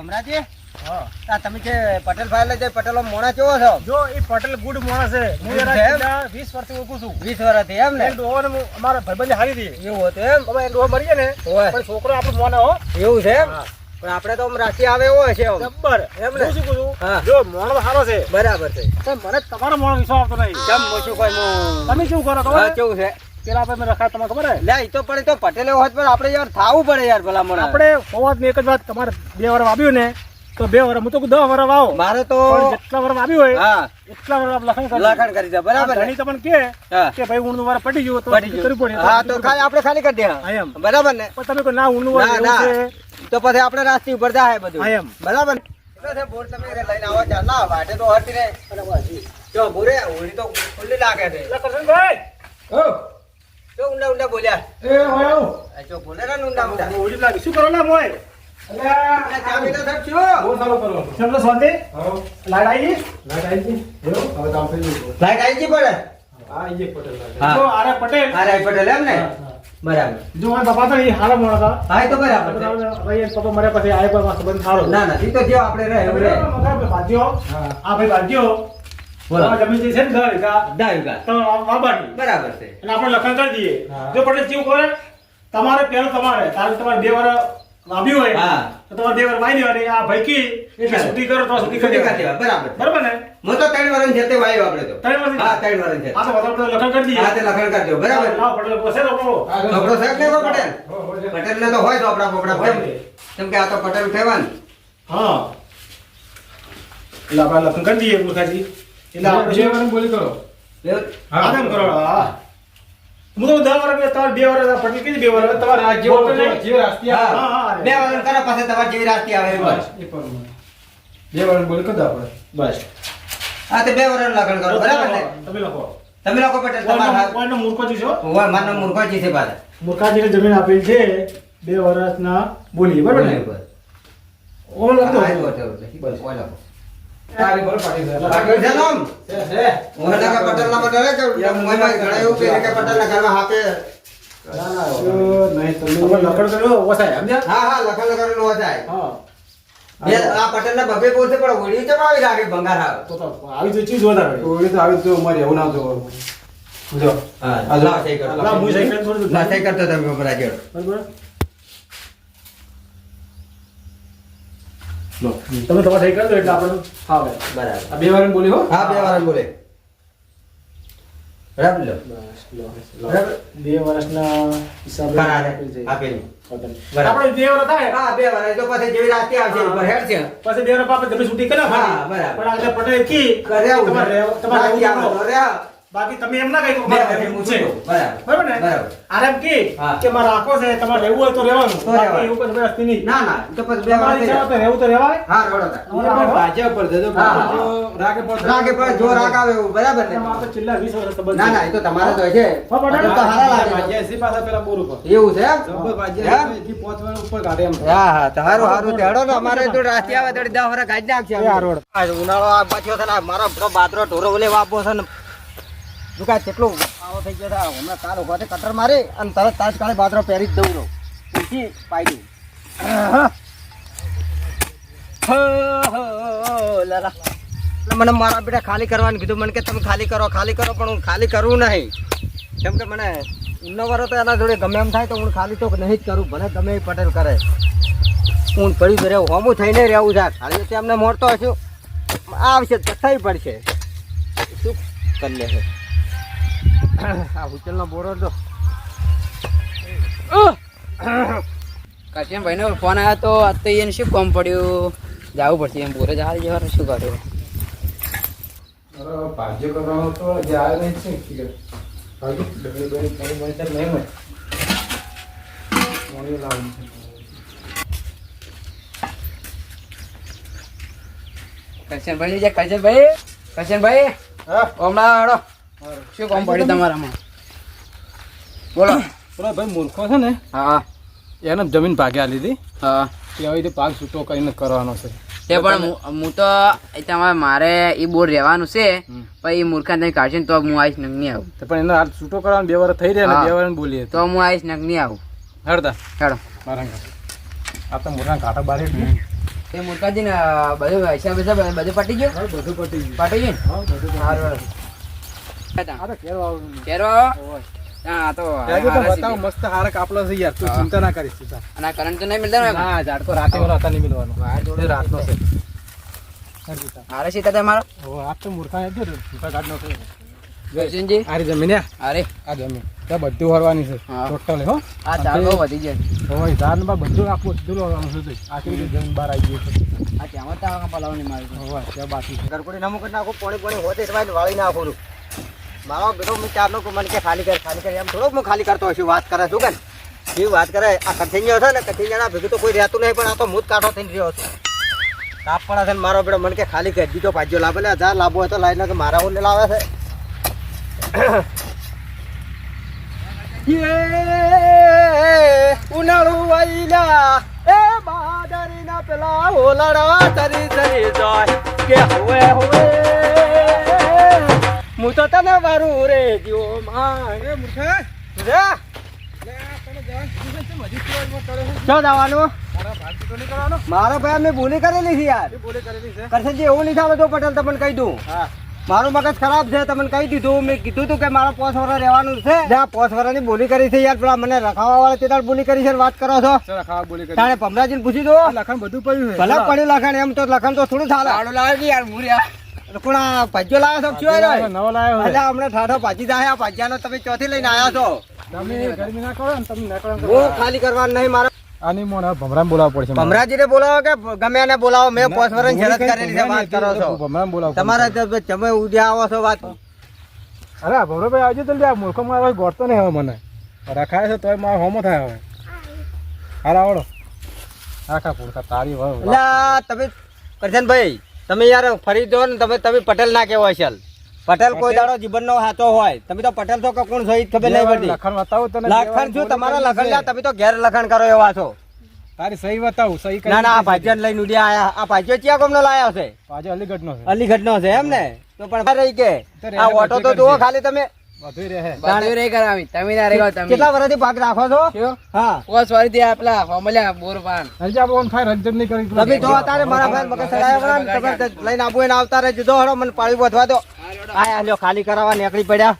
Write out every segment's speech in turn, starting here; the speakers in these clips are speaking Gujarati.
ભમરાજી હા. તમે જે પટેલ ફાયર જે પટેલો મોણા કેવો છો? જો એ પટેલ ગુડ માણસ છે. હું એના છે એમ? છેલ્લા વીસ વર્ષથી ઓળખું છું. વીસ વર્ષથી એમ ને? એ ડોહોને અમારા ભાઈબંધે હારી હતી. એવું હતું એમ? એ ડોહો મરી ને પણ છોકરો આપણો મોને હો. એવું છે એમ? પણ આપણે તો રાખી આવે એવો હશે જબ્બર. એમ ને? શું કહું જો મોણો સારો છે. બરાબર છે. મને તમારો મોણો વિશ્વાસ આવતો નહીં. કેમ મોશું કોઈ તમે શું કરો ખબર? કેવું છે? પેલા મેં તમને ખબર હે લે તો પડે તો પટેલ હોત પણ આપણે યાર થાવું પડે યાર ભલા આપણે હોવાત એક જ વાત તમારે બે વાર આવ્યું ને તો બે વાર હું તો દસ વાર વાવો. મારે તો જેટલા વાર આવ્યું હોય હા. એટલા વાર લખાણ કરી દે. બરાબર ને? તમને કે કે ભાઈ ઊંડનું વાર પડી ગયું તો કરવું. પડે. હા તો ખાલી આપણે ખાલી કરી દે હા. હા, એમ. બરાબર ને? પણ તમે કહો ના ઊંડનું વાર ના એવું તો પછી આપણે રાસ્તી ઉપર જાય બધું. એમ. બરાબર બોર તમે લઈને આવો ચાલ ના વાટે તો હતી ને. જો. ભૂરે હોળી તો ખુલ્લી લાગે છે. એટલે કરશનભાઈ. જો ઊંડા ઊંડા બોલ્યા. એ હોય આવું. આ જો બોલે ને ઊંડા ઊંડા. ઓળી લાગી. શું કરો ના મોય એટલે જમીન જે છે ને દસ વીઘા. તો આ બરાબર છે અને આપણે લખાણ કરી દઈએ. જો પટેલ કેવું કરે તમારે પહેલું તમારે તારે તમારે બે વાર વાવ્યું હોય હા. તો તમારે બે વાર વાવી દેવાની આ ભાઈ એટલે ચાલે. કરો તો સુધી કરી છૂટી કરી દેવાની. દેવા, બરાબર બરાબર ને હું તો ત્રણ વાર છે તે વાયુ આપણે તો ત્રણ વાર હા ત્રણ વાર છે આ તો વધારે પડતું લખાણ કરી દઈએ હા તે લખણ કરજો બરાબર હા પટેલ પાસે રોકો. છોકરો સાહેબ ને પટેલ પટેલ ને તો હોય તો આપણા પોપડા હોય કેમ કે આ તો પટેલ કહેવાનું હા એટલે આપણે લખણ કરી દઈએ મુખાજી એટલે આપણે? આદમ કરો. હા. હું. તો દસ વર્ષ તમારે બે વર્ષ પટેલ કીધી બે વર્ષ તમારે આ જેવો. બે વર્ષ કરો પછી તમારી જેવી રાસ્તી આવે બસ. બસ. હા તે બે વર્ષ લખણ કરો બરાબર ને? તમે લખો તમે લોકો પટેલ તમારા કોઈનો મૂર્ખો છો હોય મારું નામ મૂર્ખાજી છે પાછા. મૂર્ખાજીને જમીન આપેલી છે બે વર્ષના બોલી બરાબર ને. ઓમ લખતો હા, એ છે નામ? કે પટેલ ના પટેલ કે મોયમાં ઘણા એવું પહેરે કે પટેલ ના ઘરમાં હાથે. તમે લખણ કર્યો ઓસાય સમજ્યા? હા હા લખણ લખણ નો હા. આ પટેલ ના બબે બોલશે પણ કેમ આવી લાગે ભંગાર આવે તો તો આવી તો ચીજ વધારે હા હું સહી દઉં. ના સહી કરતો તમે બપોરા બરાબર? લો તમે તમારે સહી કરી દો એટલે આપણે ફાવે. બરાબર. આ બે વાર બોલી હો. હા બે વાર બોલે. બરાબર લો. બસ, લો, લો. બરાબર. બે વર્ષના હિસાબે આપેલ આપણે બે વર્ષ થાય? હા બે વાર તો પછી જેવી રાતે આવશે ઉપર હેડ છે. પછી બે વર્ષ પાપે તમે છૂટી કર્યા હા. બરાબર. પણ આગળ પટેલ કી કર્યા તમારે રહ્યા. બાકી તમે એમ ના કહી બરાબર. બરાબર ને? બરાબર. આરે એમ કી કે મારે રાખો છે તમારે રહેવું હોય તો રહેવાનું. તો બાકી એવું કોઈ જબરદસ્તી નહીં. ના ના તો પછી બે વાર. તો રહેવું તો રહેવાય. હા રોડો થાય. રાગે પણ જો રાગ આવે એવું બરાબર ને? એમાં તો છેલ્લા 20 વર્ષ સંબંધ ના ના એ તો તમારે તો છે. પણ તો હારા લાગે છે. એવું છે એમ? એમ? હા હા તો હારું હારું તો ને અમારે તો રાસ્તે આવે તો દસ વર્ષ કાઢી નાખશે. આ રોડ. આ ઉનાળો આ પાછો છે ને આ મારો પેલો બાદરો ઢોરો ઓલે વાપો છે ને દુકા કેટલું આવો થઈ ગયો હતા હમણાં કાલ ઊભા કટર મારી અને તરત તાત્કાલિક બાદરો પહેરી જ દઉં રહું પૂછી પાઈ દઉં. મને મારા બેટા ખાલી કરવાનું કીધું. મને કે તમે ખાલી કરો ખાલી કરો, પણ હું ખાલી કરવું નહીં. કેમ કે મને ઉન્નવરો તો એના જોડે ગમે એમ થાય તો હું ખાલી તો નહીં જ કરું. ભલે ગમે એ પટેલ કરે. હું પડ્યું રહેવું. હોમું થઈને રહેવું છે. ખાલી તો એમને મોરતો હશું. આવશે થઈ પડશે. શું કરી લે છે? આ હુચલનો બોરો તો કાશિયમ ભાઈનો ફોન આવ્યો તો આજ તો એને શું કામ પડ્યું? જવું પડશે એમ બોરે જવા જવાનું શું કર્યું કરશનભાઈ જે કરશનભાઈ કરશનભાઈ હમણાં હળો શું કામ પડ્યું તમારામાં? બોલો. બોલા ભાઈ મૂર્ખો છે ને? હા. એને જમીન ભાગે આલી હતી હા. કે હવે તે પાક છૂટો કરીને કરવાનો છે. તે પણ હું- તો તમારે મારે એ બોર રહેવાનું છે. પણ એ મૂર્ખા તમે કાઢશે તો હું આવીશ નહીં આવું. તો પણ એને હાથ છૂટો કરવાનો બે વાર થઈ રહ્યા ને બે વાર બોલીએ તો હું આવીશ નગ નહીં આવું. હડતા. હેડો. મારા આ તો મોટા કાંટા બારે. એ મૂર્ખાજી ને બધું હિસાબ હિસાબ બધું પટી ગયું? બધું પટી ગયું. પટી ગયું હા બધું સારું હા. તો ત્યાં તો. મસ્ત હારા કાપલા છે યાર. તું હા. ચિંતા ના કરીશ તું અને કરંટ તો નહીં મિલતા ને ઝાડ તો રાતે વાળો હતા નહીં મિલવાનો રાતનો છે. હારે સીતા તમારો આજ તો મૂર્ખા નથી ને, મૂર્ખા ગાઢનો છે. જોશનજી આ જમીન હે? અરે આ જમીન. ત્યાં બધું હરવાની છે ટોટલ હો. આ બહુ વધી જાય. બા બધું આખું બધું હરવાનું છે આખી જમીન બહાર આવી ગયું છે. આ ત્યાં તો આ પલાવની મારી હવે ત્યાં બાકી છે. નામું કરી નાખો પાણી પાણી હોતે વાળી નાખું. મારો બેટો મેં ચાર કો મને કે ખાલી કર ખાલી કર, એમ થોડોક હું ખાલી કરતો હશું વાત કરે છું કે જે વાત કરે? આ કઠિંગો છે ને કઠિંગાના ભેગું તો કોઈ રહેતું નહીં, પણ આ તો મૂત કાઢો થઈને રહ્યો છું. તાપ પડે છે મારો બેટો મને કે ખાલી કરી દીધો પાછો લાભ એટલે હજાર લાભો હોય તો લાઈને કે મારા ઓને લાવે છે. ઉનાળુ વાઈલા એ બાદરીના પેલા ઓલાડા તરી તરી જાય, કે હવે હવે. હું તો તને વારું રે જીવો માં રે મૂર્ખા. રે ભાઈ? મારો મેં ભૂલી કરેલી છે યાર. કરશનજી એવું નહીં થાવે તો પટેલ તમને કહી દઉં. હા. મારું મગજ ખરાબ છે તમને કહી દીધું. મેં કીધું તું કે મારા પોસ વર્ષ રહેવાનું છે. જ્યાં વર્ષની બોલી કરી છે યાર પેલા મને રખાવા વાળા તે તાર બોલી કરી છે વાત કરો છો? તારે ભમરાજીને પૂછી દો. લખન લખણ બધું પડ્યું ભલે પડ્યું લખણ એમ તો લખણ તો થોડું લાડુ લાવે યાર મુરિયા. કોણ આ ભાજ્યો લાવ્યો છો ક્યાં રહ્યો? નવો લાવ્યો છે. હમણાં ઠાઠો ભાજી જાય આ ભાજ્યાનો તમે ચોથી લઈને આવ્યા છો. તમે ગરમી ના કરો ને તમે ના કરો હું ખાલી કરવાનું નહીં મારે આની મોને ભમરામ બોલાવવું પડશે ભમરાજીને બોલાવો કે ગમે એને બોલાવો? મેં પોસ વર્ષ બોલી કરેલી છે વાત કરો છો. ભમરામ બોલાવો તમારા તમે ઉદ્યા આવો છો વાત. અરે ભમરાભાઈ આવજો જલ્દી આ મૂર્ખો મારો ગોળતો નહીં હવે મને. રખાય છે તોય મારો હોમો થાય હવે. હારા આવડો. આખા પૂરતા તારી. અલ્યા તમે કરશનભાઈ તમે યાર ફરી દો ને તમે તમે પટેલ ના કહેવાય છે પટેલ કોઈ દાડો જીવનનો હાથો હોય. તમે તો પટેલ છો કે કોણ છો ખબર નહીં પડતી. લખણ બતાવો તને લખણ શું તમારા લખણ તમે તો ઘેર લખણ કરો એવા છો. તારી સહી બતાવું સહી ના ના આ છે? લઈને આયા આ ભાજ્યો ચિયા ગામનો લાયા છે? ભાજ્યો અલીગઢ નો છે. અલીગઢ નો છે એમ ને? તો પણ રહી કે? આ ઓટો તો જુઓ ખાલી તમે. બધું રહે. બધું રે કરાવી. તમે ના રેગો તમે. કેટલા વર્ષથી ભાગ રાખો છો? હા. ઓ સોરી તે આપલા હોમલ્યા બોર પાન હજી આપણે રંજન નહીં કરી. તમે જો અત્યારે મારા ભાઈ મગજ ચડાયા વળા તમે લઈને આવું એને આવતા રહેજો. જો હળો મને પાણી વધવા દો. આયા લ્યો ખાલી કરાવવા નીકળી પડ્યા.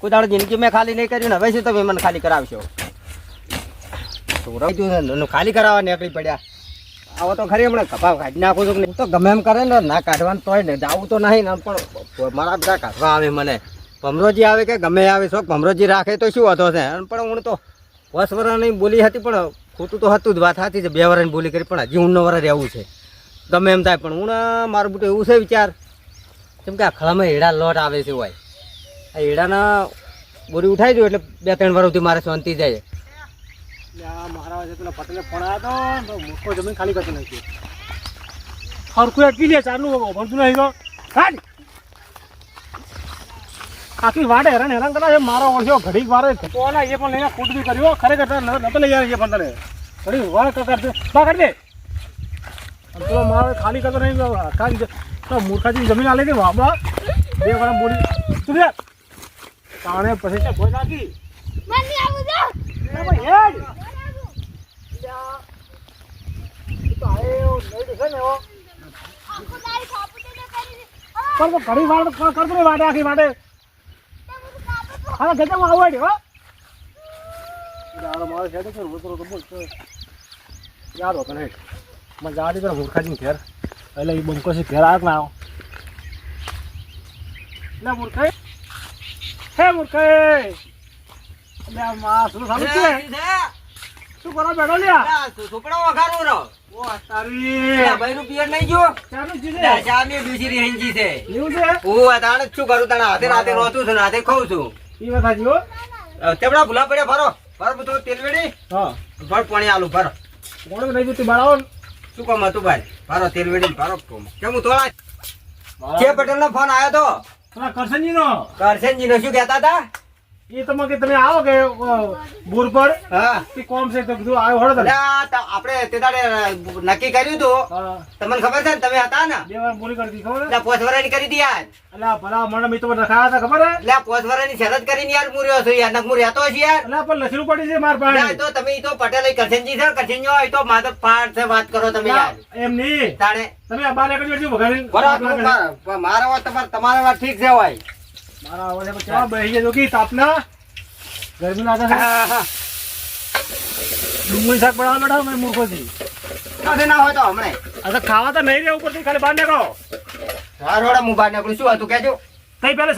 કોઈ જિંદગી મેં ખાલી નહીં કર્યું ને હવે શું તમે મને ખાલી કરાવશો? ખાલી કરાવવા નીકળી પડ્યા. આવો તો ખરી હમણાં કપાવ કાઢી નાખું છું નહીં. તો ગમે એમ કરે ને ના કાઢવાનું તોય ને જાવું તો નહીં ને પણ મારા બધા કાઢવા આવે મને. ભમરોજી આવે કે ગમે આવે શોખ ભમરોજી રાખે તો શું હતો છે? અને પણ હું તો વસ વરાની બોલી હતી પણ ખોટું તો હતું જ વાત હતી છે બે વરાની બોલી કરી પણ હજી ઊંડનો વરા રહેવું છે. ગમે એમ થાય પણ હું મારું બુટું એવું છે વિચાર. કેમ કે આ ખળામાં હેડા લોટ આવે છે હોય. આ હેડાના બોરી ઉઠાઈ દઉં એટલે બે ત્રણ વર્ષથી મારે શાંતિ જાય. મારા પેલા પટેલે ફોન આવ્યો હતો મૂર્ખો જમીન ખાલી કરતો નથી. હરખું અટકી લે ચારનું ભરતું નહીં કાઢ આખી વાડે હેરાન હેરાન કરે છે. મારો ઓળખ્યો ઘડીક વારે કોના એ પણ લઈને ખોટ બી કર્યો ખરેખર નતો લઈ આવે છે પણ તને. ઘડી વાર બા કરી દે અને પેલો મારો ખાલી કરતો નહીં આખા તો મૂર્ખાજી જમીન આલે કે બાબા બે. વાર બોલી. તું રે તાણે પછી કોઈ નાખી. મને આવું દો એ ભાઈ પણ તો ઘડી વાર કરતો નહીં વાડે આખી વાડે હા ગજામાં આવડે હો. યાર મારે છે કે ઉતરો તો બોલ યાર હોતો નહીં મને ગાડી પર મૂર્ખાજી ઘેર. એટલે એ બંકો છે ઘેર આવ ના આવ? લે મૂર્ખાઈ હે મૂર્ખાઈ લે આ માં શું સારું છે? શું કરો બેડો લ્યા? છોકરો વખારવો રહો? ઓ તારી. ભાઈ રૂપિયા નહીં જો ચાલુ જ છે. ચાની બીજી રેંજી છે. એવું છે? હું તાણે શું કરું તાણે હાથે રાતે રોતું છું રાતે ખાઉં છું. એ વાત સાચી હો. તેવડા ભૂલા પડ્યા? ભરો. ભરો બધું તેલ વેડી. હા. ભર પાણી આલુ ભરો. કોણ નહીં જોતી બાળાઓ શું કામ હતું ભાઈ? ભરો તેલ વેડી ભરો કોમ હું થોડા કે પટેલ નો. ફોન આવ્યો તો? કરશનજી નો કરશનજી નો શું કહેતા હતા? એ તમે કે તમે આવો કે બોર પર? હા. કે કોમ છે તો કીધું આવ્યો હળો તમે. આપણે તે દાડે નક્કી કર્યું હતું તમને ખબર છે ને તમે હતા ને? બે વાર બોલી કરી ખબર એટલે પોચ વરાની કરી દી યાર. એટલે ભલા મને મિત્રો રખાયા હતા ખબર એટલે પોચ વરાની શરત કરીને યાર હું રહ્યો છું યાર નક હું રહેતો છું યાર. એટલે પણ લસરું પડી છે માર પાસે. તો તમે તો પટેલ કરશનજી છે કરશનજી હોય તો માધવ પાડ છે વાત કરો તમે યાર. એમ નહીં. તાણે. તમે બાર એકડી મારા વાત તમારે તમારા વાત ઠીક છે હોય. મારા પછી કેવા બેહી ગયા જોકી તાપના. ગરમી લાગે છે. ડુંગળી શાક બનાવવા બેઠા મેં મૂર્ખોથી કશું ના હોય તો હમણાં. આ ખાવા તો નહીં રે ઉપરથી ખાલી બહાર નીકળો. હા રોડા હું બહાર નીકળું શું હતું કેજો તઈ પહેલા